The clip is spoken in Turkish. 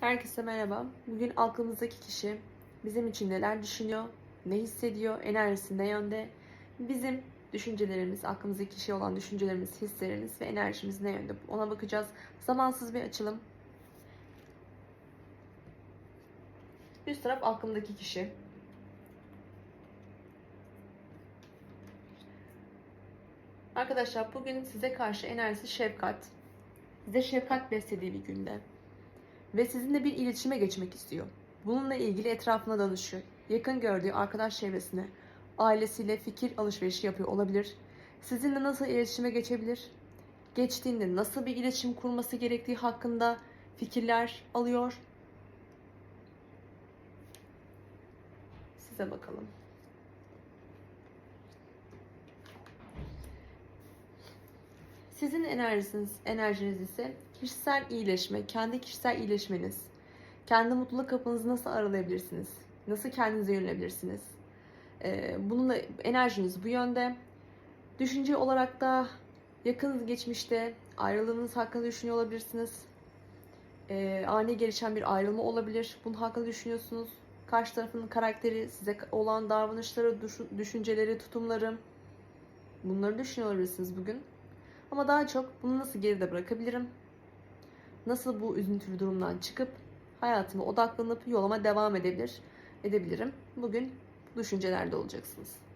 Herkese merhaba. Bugün aklımızdaki kişi bizim için neler düşünüyor, ne hissediyor, enerjisi ne yönde, bizim düşüncelerimiz, aklımızdaki kişi olan düşüncelerimiz, hislerimiz ve enerjimiz ne yönde ona bakacağız. Zamansız bir açılım. Üst taraf aklımdaki kişi. Arkadaşlar bugün size karşı enerjisi şefkat. Size şefkat beslediği bir günde ve sizinle bir iletişime geçmek istiyor. Bununla ilgili etrafına danışıyor. Yakın gördüğü arkadaş çevresine, ailesiyle fikir alışverişi yapıyor olabilir. Sizinle nasıl iletişime geçebilir? Geçtiğinde nasıl bir iletişim kurması gerektiği hakkında fikirler alıyor. Size bakalım. Sizin enerjiniz, enerjiniz ise kişisel iyileşme, kendi kişisel iyileşmeniz. Kendi mutluluk kapınızı nasıl aralayabilirsiniz? Nasıl kendinize yönelebilirsiniz? Ee, bununla enerjiniz bu yönde. Düşünce olarak da yakın geçmişte ayrılığınız hakkında düşünüyor olabilirsiniz. Ee, ani gelişen bir ayrılma olabilir. Bunun hakkında düşünüyorsunuz. Karşı tarafın karakteri, size olan davranışları, düşün- düşünceleri, tutumları. Bunları düşünüyor olabilirsiniz bugün. Ama daha çok bunu nasıl geride bırakabilirim? Nasıl bu üzüntülü durumdan çıkıp hayatıma odaklanıp yoluma devam edebilir, edebilirim? Bugün bu düşüncelerde olacaksınız.